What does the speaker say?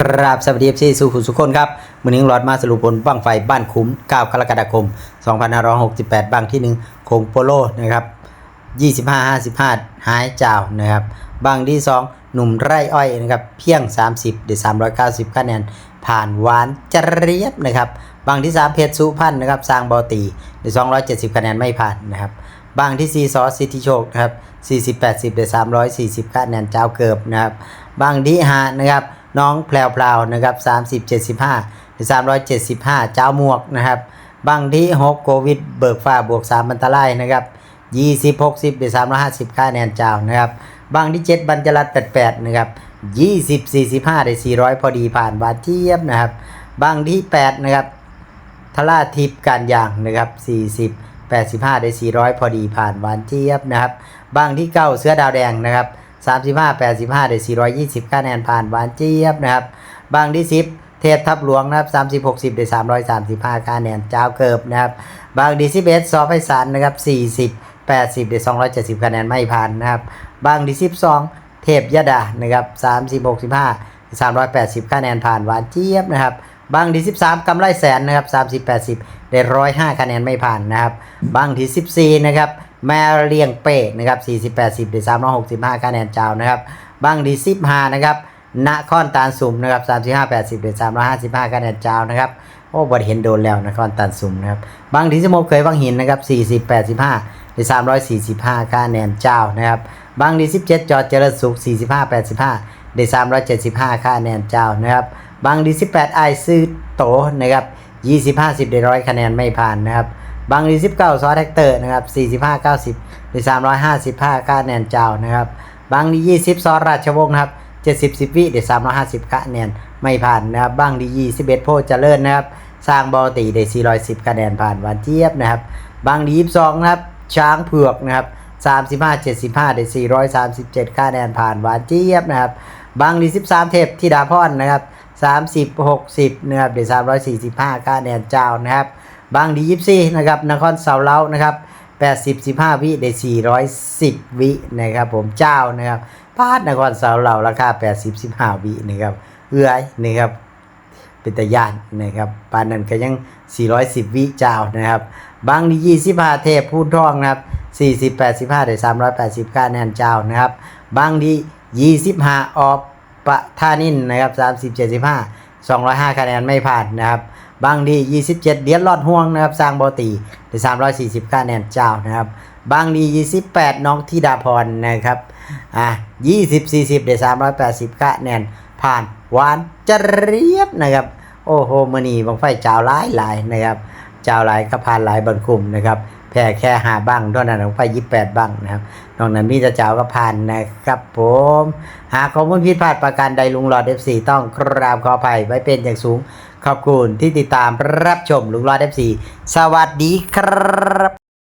ครับสวัสดีพี่สุขุสุขคนครับมือนี้หลอดมาสรุปผลบังไฟบ้านคุ้ม 9 กรกฎาคม 2568บังที่ 1 โคงโปโลนะครับ 25 55 หายเจ้านะครับบังที่ 2 หนุ่มไร่อ้อยนะครับ เพียง 30เดือ390คะแนน ผ่านหวานจเรียบนะครับบังที่ 3 เพชรสุพรรณนะครับ สร้างบอตีเดือ270คะแนนไม่ผ่านนะครับบังที่4ซอสสิทธิโชคนะครับ40 80เดือ340คะแนนเจ้าเกิบนะครับบังที่5นะครับ น้องแพรวพราวนะครับ30 75หรือ375เจ้าหมวกนะครับบางที่6โควิด เบิกฟ้าบวก3อันตรายนะครับ20 60หรือ350ค่าแนนเจ้านะครับบางที่7บรรจรัต88นะครับ20 45ได้400พอดีผ่านบาทเทียบนะครับ บางที่8นะครับทลาทิพย์การยางนะครับ40 85ได้400พอดีผ่านหวานเจี๊ยบนะครับ บางที่9เสื้อดาวแดงนะครับ 35 85 ได้ 420คะแนนผ่านหวานเจี๊ยบนะครับ บางที่10เทพทับหลวงนะครับ30 60 ได้ 335คะแนนเจ้าเกิบนะครับ บางที่11ซอไพศาลนะครับ40 80 ได้ 270คะแนนไม่ผ่านนะครับ บางที่12เทพยดานะครับ30 65 380คะแนนผ่านหวานเจี๊ยบนะครับ บางที่13กำไรแสนนะครับ30 80 ได้ 105คะแนนไม่ผ่านนะครับ บางที่14นะครับ แมเรียงเป้นะครับ40 80ได้365คะแนนเจ้านะครับบางที่15นะครับนครตาลสุ่มนะครับ35 80ได้355คะแนนเจ้านะครับโอ้บดเห็นโดนแล้วนครตาลสุ่มนะครับบางทีสมบเคยวังหินนะครับ40 85ได้345คะแนนเจ้านะครับบางที17 จอดเจริญสุข45 85ได้375คะแนนเจ้านะครับบางที18ไอซื้อโตนะครับ20 50ได้ร้อยคะแนนไม่ผ่านนะครับ บางที่19ซอสแท็กเตอร์นะครับ45 90ได้355คะแนนเจ้านะครับบางที่20ซอสราชวงศ์นะครับ70 10วิได้350คะแนนไม่ผ่านนะครับบางที่21โพธิ์เจริญนะครับสร้างบอลตีได้410คะแนนผ่านหวานเจี๊ยบนะครับบางที่22นะครับช้างเผือกนะครับ35 75ได้437คะแนนผ่านหวานเจี๊ยบนะครับบางที่13เทพธิดาพรนะครับ30 60นะครับได้345คะแนนเจ้านะครับ บางที่24นะครับนครเสาเล้านะครับ80 15วิได้410วินะครับผมเจ้านะครับพาดนครเสาเล้าราคา80 15วินะครับเอื้อยนะครับเป็นตะยานนะครับปานนั้นก็ยัง410วิเจ้านะครับบางที่25เทพพูนทองนะครับ40 85ได้380คะแนนเจ้านะครับบางที่25ออปะท่านินนะครับ30 75 205คะแนนไม่ผ่านนะครับ บางที่27 เดียดลอดห่วงนะครับสร้างบอตีได้340คะแนนเจ้านะครับบางที่28 น้องธิดาพรนะครับอะ20 40ได้380คะแนนผ่านหวานจะเรียบนะครับโอ้โหมือนีบางไฟเจ้าหลายหลายนะครับเจ้าหลายก็ผ่านหลายบันคุมนะครับ แค่แค่หาบ้างเท่านั้นของไฟยี่แปดบ้างนะครับนอกนั้นมีจะเจ้าก็ผ่านนะครับ ผม หากข้อมูลผิดพลาดประการใดลุงหลอดเอฟซีต้องกราบขออภัยไว้เป็นอย่างสูง ขอบคุณที่ติดตามรับชมลุงหลอดเอฟซีสวัสดีครับ